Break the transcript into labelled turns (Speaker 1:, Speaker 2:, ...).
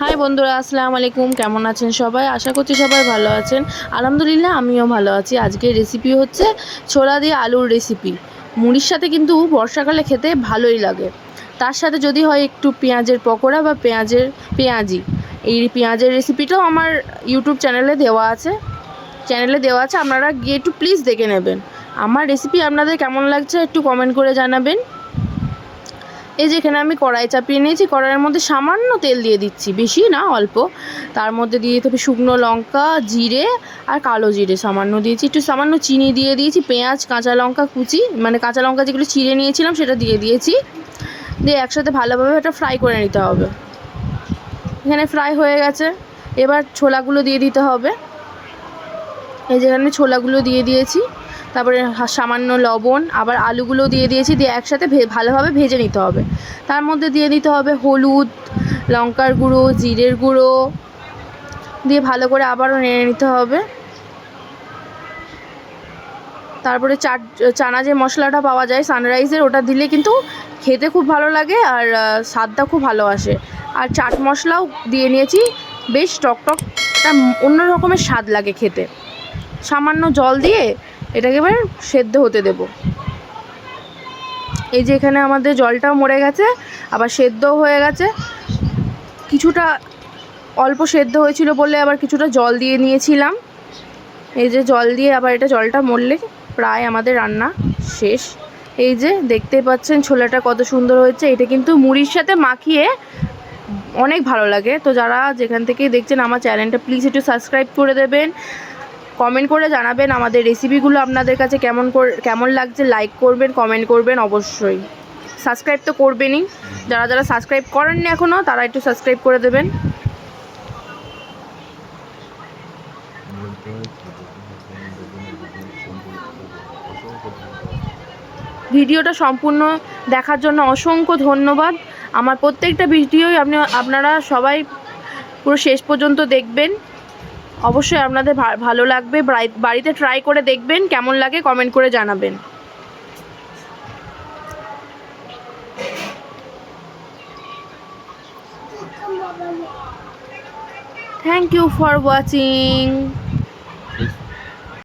Speaker 1: High বন্ধুরা, আসসালামু আলাইকুম। কেমন আছেন সবাই? আশা করছি সবাই ভালো আছেন। আলহামদুলিল্লাহ, আমিও ভালো আছি। আজকের রেসিপি হচ্ছে ছোলা দিয়ে আলুর রেসিপি মুড়ির সাথে কিন্তু বর্ষাকালে খেতে ভালোই লাগে। তার সাথে যদি হয় একটু পেঁয়াজের পকোড়া বা পেঁয়াজের পেঁয়াজি। এই পেঁয়াজের রেসিপিটাও আমার ইউটিউব চ্যানেলে দেওয়া আছে। চ্যানেলে দেওয়া আছে, আপনারা গিয়ে একটু প্লিজ দেখে নেবেন। আমার রেসিপি আপনাদের কেমন লাগছে একটু কমেন্ট করে জানাবেন। এই যে এখানে আমি কড়াই চাপিয়ে নিয়েছি, কড়াইয়ের মধ্যে সামান্য তেল দিয়ে দিচ্ছি, বেশি না, অল্প। তার মধ্যে দিয়ে দিতে হবে শুকনো লঙ্কা, জিরে আর কালো জিরে সামান্য দিয়েছি। একটু সামান্য চিনি দিয়ে দিয়েছি, পেঁয়াজ, কাঁচা লঙ্কা কুচি মানে কাঁচা লঙ্কা যেগুলো চিড়ে নিয়েছিলাম সেটা দিয়ে দিয়েছি। দিয়ে একসাথে ভালোভাবে এটা ফ্রাই করে নিতে হবে। এখানে ফ্রাই হয়ে গেছে। এবার ছোলাগুলো দিয়ে দিতে হবে। এই যেখানে ছোলাগুলো দিয়ে দিয়েছি। তারপরে সামান্য লবণ, আবার আলুগুলো দিয়ে দিয়েছি, দিয়ে একসাথে ভালোভাবে ভেজে নিতে হবে। তার মধ্যে দিয়ে দিতে হবে হলুদ, লঙ্কার গুঁড়ো, জিরের গুঁড়ো, দিয়ে ভালো করে আবারও নেড়ে নিতে হবে। তারপরে চাট চানা যে মশলাটা পাওয়া যায়, সানরাইজের ওটা দিলে কিন্তু খেতে খুব ভালো লাগে আর স্বাদটা খুব ভালো আসে। আর চাট মশলাও দিয়ে নিয়েছি, বেশ টক টক একটা অন্য রকমের স্বাদ লাগে খেতে। সামান্য জল দিয়ে এটাকে এবার সেদ্ধ হতে দেব। এই যে এখানে আমাদের জলটাও মরে গেছে, আবার সেদ্ধও হয়ে গেছে। কিছুটা অল্প সেদ্ধ হয়েছিল বলে আবার কিছুটা জল দিয়ে নিয়েছিলাম। এই যে জল দিয়ে আবার এটা জলটা মরলে প্রায় আমাদের রান্না শেষ। এই যে দেখতে পাচ্ছেন ছোলাটা কত সুন্দর হয়েছে। এটা কিন্তু মুড়ির সাথে মাখিয়ে অনেক ভালো লাগে। তো যারা যেখান থেকেই দেখছেন আমার চ্যানেলটা, প্লিজ একটু সাবস্ক্রাইব করে দেবেন। কমেন্ট করে জানাবেন আমাদের রেসিপিগুলো আপনাদের কাছে কেমন কেমন লাগছে লাইক করবেন কমেন্ট করবেন অবশ্যই। সাবস্ক্রাইব তো করবেনই। যারা যারা সাবস্ক্রাইব করেননি এখনও তারা একটু সাবস্ক্রাইব করে দেবেন। ভিডিওটা সম্পূর্ণ দেখার জন্য অসংখ্য ধন্যবাদ। আমার প্রত্যেকটা ভিডিওই আপনি, আপনারা সবাই পুরো শেষ পর্যন্ত দেখবেন। অবশ্যই আপনাদের ভালো লাগবে। বাড়িতে ট্রাই করে দেখবেন, কেমন লাগে কমেন্ট করে জানাবেন। Thank you for watching